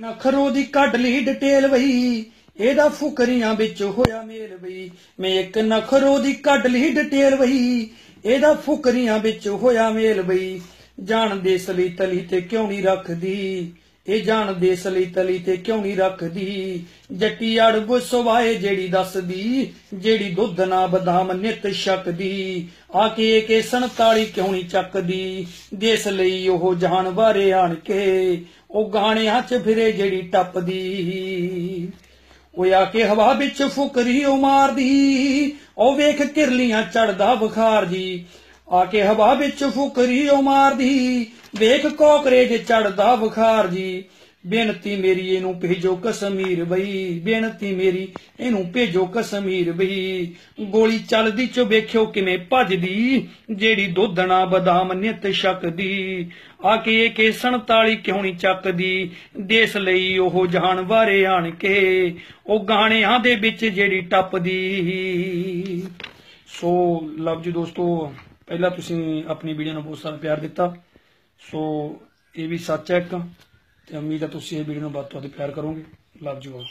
ਨਖਰੋ ਦੀ ਕੱਢ ਲਈ ਡਿਟੇਲ ਬਈ, ਇਹਦਾ ਫੁਕਰੀਆਂ ਵਿੱਚ ਹੋਇਆ ਮੇਲ ਬਈ। ਮੈਂ ਇੱਕ ਨਖਰੋ ਦੀ ਕੱਢ ਲਈ ਡਿਟੇਲ ਬਈ, ਇਹਦਾ ਫੁਕਰੀਆਂ ਵਿੱਚ ਹੋਇਆ ਮੇਲ ਬਈ। ਜਾਣਦੇ ਸਲੀ ਤਲੀ ਤੇ ਕਿਉਂ ਨਹੀਂ ਰੱਖਦੀ? ਇਹ ਜਾਣਦੇ ਸਲੀ ਤਲੀ ਤੇ ਕਿਉਂ ਨਹੀਂ ਰੱਖਦੀ? ਜੱਟੀ ਅੜਬ ਸਵਾਏ ਜਿਹੜੀ ਦੱਸਦੀ, ਜਿਹੜੀ ਦੁੱਧ ਨਾ ਬਦਾਮ ਨਿਤ ਛਕਦੀ। ਆ ਕੇ ਕੇ 47 ਕਿਉਂ ਨਹੀਂ ਚੱਕਦੀ? ਦੇਸ ਲਈ ਉਹ ਜਾਣ ਬਾਰੇ ਆਣ ਕੇ ਉਹ ਗਾਣਿਆਂ 'ਚ ਫਿਰੇ ਜਿਹੜੀ ਟੱਪਦੀ। ਉਹ ਆ ਕੇ ਹਵਾ ਵਿੱਚ ਫੁਕਰੀ ਉਹ ਮਾਰਦੀ, ਉਹ ਵੇਖ ਕਿਰਲੀਆਂ ਚੜਦਾ ਬੁਖਾਰ ਜੀ। ਆ ਕੇ ਹਵਾ ਵਿੱਚ ਫੁਕਰੀ ਉਹ ਮਾਰਦੀ, ਵੇਖ ਕੋਕਰੇਜ ਚੜਦਾ ਬੁਖਾਰ ਜੀ। ਬੇਨਤੀ ਮੇਰੀ ਇਹਨੂੰ ਭੇਜੋ ਕਸ਼ਮੀਰ ਬਈ, ਬੇਨਤੀ ਮੇਰੀ ਇਹਨੂੰ ਭੇਜੋ ਕਸ਼ਮੀਰ ਬਈ। ਗੋਲੀ ਚੱਲਦੀ ਚ ਵੇਖਿਓ ਕਿਵੇਂ ਭੱਜਦੀ, ਜਿਹੜੀ ਦੁੱਧਣਾ ਬਦਾਮ ਨਿਤ ਛਕਦੀ। ਆ ਕੇ ਇਹ ਕੇ 47 ਕਿਉਂ ਨਹੀਂ ਚੱਕਦੀ, ਦੇਸ ਲਈ ਉਹ ਜਾਣ ਬਾਰੇ ਆਣ ਕੇ, ਉਹ ਗਾਣਿਆਂ ਦੇ ਵਿੱਚ ਜਿਹੜੀ ਟੱਪਦੀ। ਸੋ ਲਵ ਜੀ ਦੋਸਤੋ ਪਹਿਲਾਂ ਤੁਸੀਂ ਆਪਣੀ ਵੀਡੀਓ ਨੂੰ ਬਹੁਤ ਸਾਰਾ ਪਿਆਰ ਦਿੱਤਾ। ਸੋ ਇਹ ਵੀ ਸੱਚ ਹੈ ਇੱਕ, ਤੇ ਉਮੀਦ ਹੈ ਤੁਸੀਂ ਇਹ ਵੀਡੀਓ ਨੂੰ ਵੱਧ ਤੋਂ ਵੱਧ ਪਿਆਰ ਕਰੋਗੇ। Love you all